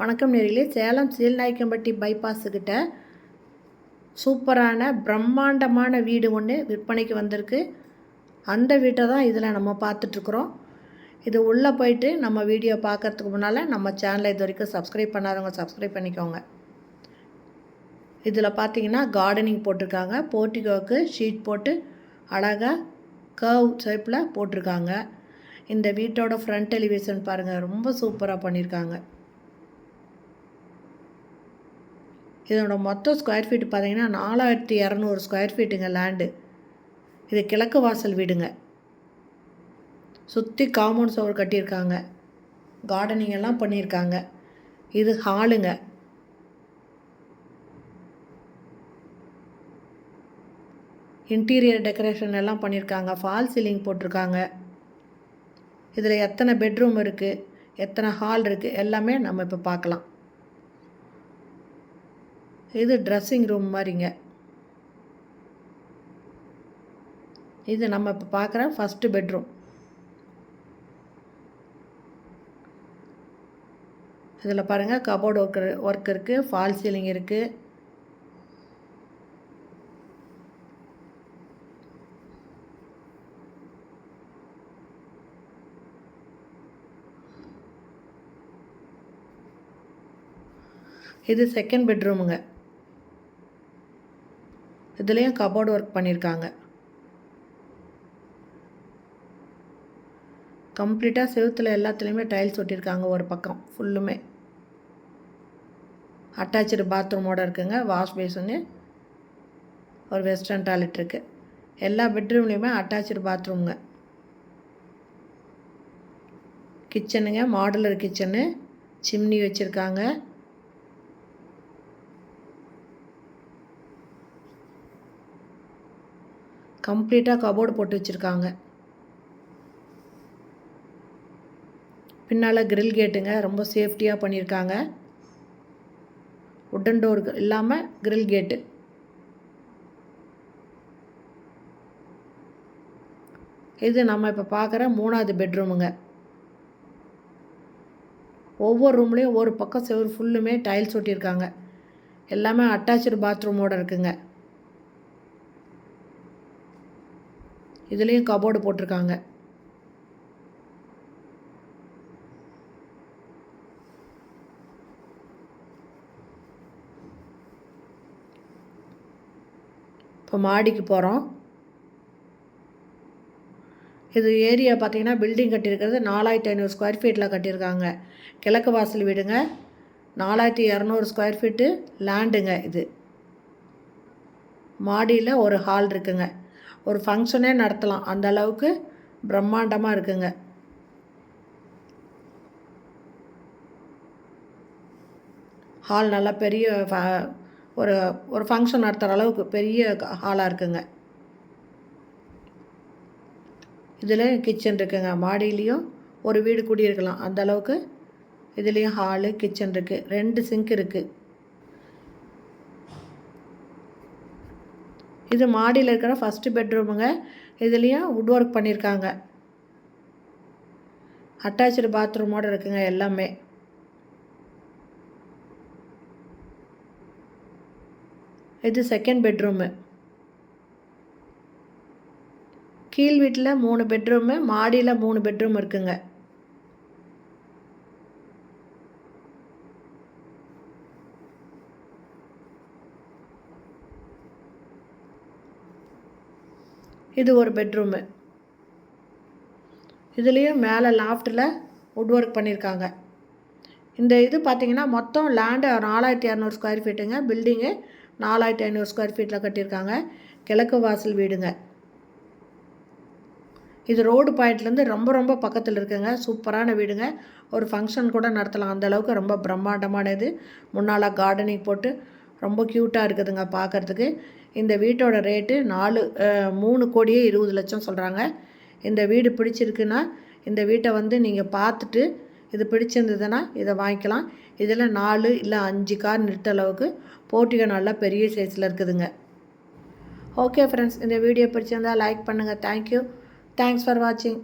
வணக்கம் நேரிலே சேலம் சீல்நாயக்கம்பட்டி பைபாஸுக்கிட்ட சூப்பரான பிரம்மாண்டமான வீடு ஒன்று விற்பனைக்கு வந்திருக்கு. அந்த வீட்டை தான் இதில் நம்ம பார்த்துட்ருக்குறோம். இது உள்ளே போயிட்டு நம்ம வீடியோ பார்க்கறதுக்கு முன்னால் நம்ம சேனலை இது வரைக்கும் சப்ஸ்கிரைப் பண்ணாதவங்க சப்ஸ்கிரைப் பண்ணிக்கோங்க. இதில் பார்த்தீங்கன்னா கார்டனிங் போட்டிருக்காங்க. போர்ட்டிகோவுக்கு ஷீட் போட்டு அழகாக கர்வ் ஷேப்பில் போட்டிருக்காங்க. இந்த வீட்டோட ஃப்ரண்ட் எலிவேஷன் பாருங்கள் ரொம்ப சூப்பராக பண்ணியிருக்காங்க. இதனோட மொத்த ஸ்கொயர் ஃபீட் பார்த்தீங்கன்னா நாலாயிரத்தி இரநூறு ஸ்கொயர் ஃபீட்டுங்க லேண்டு இது கிழக்கு வாசல் வீடுங்க. சுற்றி காம்பவுண்ட் சவர் கட்டியிருக்காங்க. கார்டனிங் எல்லாம் பண்ணியிருக்காங்க. இது ஹாலுங்க இன்டீரியர் டெக்கரேஷன் எல்லாம் பண்ணியிருக்காங்க. ஃபால் சீலிங் போட்டிருக்காங்க. இதில் எத்தனை பெட்ரூம் இருக்குது எத்தனை ஹால் இருக்குது எல்லாமே நம்ம இப்போ பார்க்கலாம். இது ட்ரெஸ்ஸிங் ரூம் மாதிரிங்க. இது நம்ம இப்போ பார்க்குற ஃபஸ்ட்டு பெட்ரூம் இதில் பாருங்கள் கபோர்டு ஒர்க் ஒர்க் இருக்குது ஃபால் சீலிங் இருக்குது இது செகண்ட் பெட்ரூமுங்க இதுலேயும் கபோர்டு ஒர்க் பண்ணியிருக்காங்க கம்ப்ளீட்டாக செவுத்தில் எல்லாத்துலேயுமே டைல்ஸ் ஒட்டியிருக்காங்க ஒரு பக்கம் ஃபுல்லுமே அட்டாச்சு பாத்ரூமோடு இருக்குங்க வாஷ் பேஸுன்னு ஒரு வெஸ்டர்ன் டாய்லெட் இருக்குது எல்லா பெட்ரூம்லேயுமே அட்டாச்சு பாத்ரூம்ங்க கிச்சனுங்க மாடுலர் கிச்சனு சிம்னி வச்சுருக்காங்க. கம்ப்ளீட்டாக கபோர்டு போட்டு வச்சுருக்காங்க. பின்னால் கிரில் கேட்டுங்க ரொம்ப சேஃப்டியாக பண்ணியிருக்காங்க உட்டன் டோர் இல்லாமல் கிரில் கேட்டு இது நம்ம இப்போ பார்க்குற மூணாவது பெட்ரூமுங்க ஒவ்வொரு ரூம்லேயும் ஒரு பக்கம் செவ்வறு ஃபுல்லுமே டைல்ஸ் ஒட்டியிருக்காங்க. எல்லாமே அட்டாச்சு பாத்ரூமோடு இருக்குங்க. இதுலேயும் கபோர்டு போட்டிருக்காங்க. இப்போ மாடிக்கு போகிறோம் இது ஏரியா பார்த்தீங்கன்னா பில்டிங் கட்டியிருக்கிறது நாலாயிரத்தி ஐநூறு ஸ்கொயர் ஃபீட்டில் கட்டியிருக்காங்க. கிழக்கு வாசல் வீடுங்க. நாலாயிரத்தி இரநூறு ஸ்கொயர் ஃபீட்டு லேண்டுங்க இது. மாடியில் ஒரு ஹால் இருக்குங்க. ஒரு ஃபங்க்ஷனே நடத்தலாம். அந்த அளவுக்கு பிரம்மாண்டமாக இருக்குங்க. ஹால் நல்லா பெரிய ஒரு ஒரு ஃபங்க்ஷன் நடத்துகிற அளவுக்கு பெரிய ஹாலாக இருக்குங்க. இதில் கிச்சன் இருக்குங்க. மாடியிலையும் ஒரு வீடு குடியிருக்கலாம். அந்த அளவுக்கு இதுலேயும் ஹாலு கிச்சன் இருக்குது ரெண்டு சிங்க் இருக்குது இது மாடியில் இருக்கிற ஃபஸ்ட்டு பெட்ரூமுங்க இதுலேயும் வுட் ஒர்க் பண்ணியிருக்காங்க அட்டாச்சு பாத்ரூமோடு இருக்குங்க எல்லாமே. இது செகண்ட் பெட்ரூமு கீழ் வீட்டில் மூணு பெட்ரூமு மாடியில் மூணு பெட்ரூம் இருக்குங்க. இது ஒரு பெட்ரூமு இதுலேயும் மேலே லாஃப்ட்டில் வுட் ஒர்க் பண்ணியிருக்காங்க இந்த இது பார்த்திங்கன்னா மொத்தம் லேண்டு நாலாயிரத்தி இரநூறு ஸ்கொயர் ஃபீட்டுங்க பில்டிங்கு நாலாயிரத்தி ஐநூறு ஸ்கொயர் ஃபீட்டில் கட்டியிருக்காங்க கிழக்கு வாசல் வீடுங்க. இது ரோடு பாயிண்ட்லேருந்து ரொம்ப ரொம்ப பக்கத்தில் இருக்குங்க. சூப்பரான வீடுங்க. ஒரு ஃபங்க்ஷன் கூட நடத்தலாம். அந்த அளவுக்கு ரொம்ப பிரம்மாண்டமான இது முன்னால் கார்டனிங் போட்டு ரொம்ப க்யூட்டாக இருக்குதுங்க பார்க்குறதுக்கு இந்த வீட்டோட ரேட்டு நாலு மூணு கோடியே இருபது லட்சம் சொல்கிறாங்க இந்த வீடு பிடிச்சிருக்குன்னா இந்த வீட்டை வந்து நீங்கள் பார்த்துட்டு இது பிடிச்சிருந்ததுன்னா இதை வாங்கிக்கலாம். இதில் நாலு இல்லை அஞ்சு கார் நிறுத்த அளவுக்கு போட்டிகள் நல்லா பெரிய சைஸில் இருக்குதுங்க. ஓகே ஃப்ரெண்ட்ஸ் இந்த வீடியோ பிடிச்சிருந்தால் லைக் பண்ணுங்கள் தேங்க்யூ தேங்க்ஸ் ஃபார் வாட்சிங்